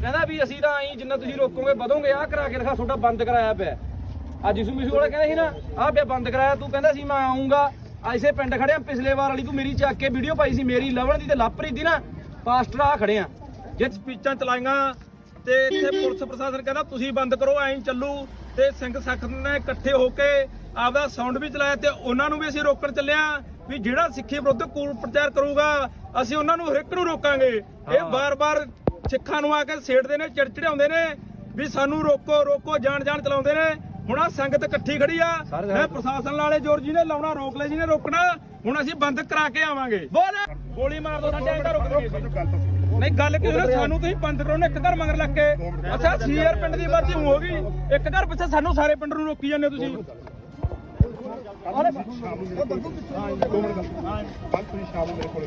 ਕਹਿੰਦਾ ਵੀ ਅਸੀਂ ਤਾਂ ਐਂ ਜਿੰਨਾ ਤੁਸੀਂ ਰੋਕੋਗੇ ਵਧੋਗੇ ਆ ਕਰਾ ਕੇ ਦਿਖਾ ਤੁਹਾਡਾ ਬੰਦ ਕਰਾਇਆ ਪਿਆ। ਆ ਜਿਸੂ ਮਿਸੂ ਵਾਲਾ ਕਹਿੰਦਾ ਸੀ ਨਾ ਆ ਪਿਆ ਬੰਦ ਕਰਾਇਆ ਤੂੰ ਕਹਿੰਦਾ ਸੀ ਮੈਂ ਆਉਂਗਾ ਐਸੇ ਪਿੰਡ ਖੜਿਆ ਪਿਛਲੇ ਵਾਰ ਵਾਲੀ ਤੂੰ ਮੇਰੀ ਚੱਕ ਕੇ ਵੀਡੀਓ ਪਾਈ ਸੀ ਮੇਰੀ ਲਵਣ ਦੀ ਤੇ ਲਾਪਰੀ ਦੀ ਨਾ ਪਾਸਟਰ ਆ। ਖੜਿਆ ਜੇ ਸਪੀਚਾਂ ਚਲਾਈਆਂ ਤੇ ਇੱਥੇ ਪੁਲਿਸ ਪ੍ਰਸ਼ਾਸਨ ਕਹਿੰਦਾ ਤੁਸੀਂ ਬੰਦ ਕਰੋ ਐਂ ਚੱਲੂ ਤੇ ਸਿੰਘ ਸਖਤ ਨੇ ਇਕੱਠੇ ਹੋ ਕੇ ਆਪਦਾ ਸਾਊਂਡ ਵੀ ਚਲਾਇਆ ਤੇ ਉਹਨਾਂ ਨੂੰ ਵੀ ਅਸੀਂ ਰੋਕਣ ਚੱਲਿਆ ਵੀ ਜਿਹੜਾ ਸਿੱਖੀ ਵਿਰੁੱਧ ਕੂੜ ਪ੍ਰਚਾਰ ਕਰੂਗਾ ਅਸੀਂ ਉਹਨਾਂ ਨੂੰ ਹਰ ਇੱਕ ਨੂੰ ਰੋਕਾਂਗੇ। ਇਹ ਬਾਰ-ਬਾਰ ਸਿੱਖਾਂ ਨੂੰ ਆ ਕੇ ਸੇੜਦੇ ਨੇ ਚਿੜਚਿੜਾਉਂਦੇ ਨੇ ਵੀ ਸਾਨੂੰ ਰੋਕੋ ਰੋਕੋ ਜਾਣ ਜਾਣ ਚਲਾਉਂਦੇ ਨੇ ਹੁਣ ਆ ਸੰਗਤ ਇਕੱਠੀ ਖੜੀ ਆ ਮੈਂ ਪ੍ਰਸ਼ਾਸਨ ਵਾਲੇ ਜੋਰ ਜੀ ਨੇ ਲਾਉਣਾ ਰੋਕ ਲੈ ਜੀ ਨੇ ਰੋਕਣਾ ਹੁਣ ਅਸੀਂ ਬੰਦ ਕਰਾ ਕੇ ਆਵਾਂਗੇ ਬੋਲ ਗੋਲੀ ਮਾਰ ਦੋ ਸਾਡੇ ਐਂ ਰੋਕ ਦੇਣਗੇ ਨਹੀਂ ਗੱਲ ਕੀ ਹੋਈ ਸਾਨੂੰ ਤੁਸੀਂ ਬੰਦ ਕਰੋ ਨਾ ਇੱਕ ਘਰ ਮਗਰ ਲੱਗ ਕੇ ਅੱਛਾ ਸੀਆਰ ਪਿੰਡ ਦੀ ਮਰਜ਼ੀ ਹੋ ਗਈ ਇੱਕ ਘਰ ਪਿੱਛੇ ਸਾਨੂੰ ਸਾਰੇ ਪਿੰਡ ਨੂੰ ਰੋਕੀ ਜਾਂਦੇ ਹੋ ਤੁਸੀਂ ਸ਼ਾਮ ਨੂੰ ਮੇਰੇ ਕੋਲ ਤੁਸੀਂ ਸ਼ਾਮ ਨੂੰ ਮੇਰੇ ਕੋਲ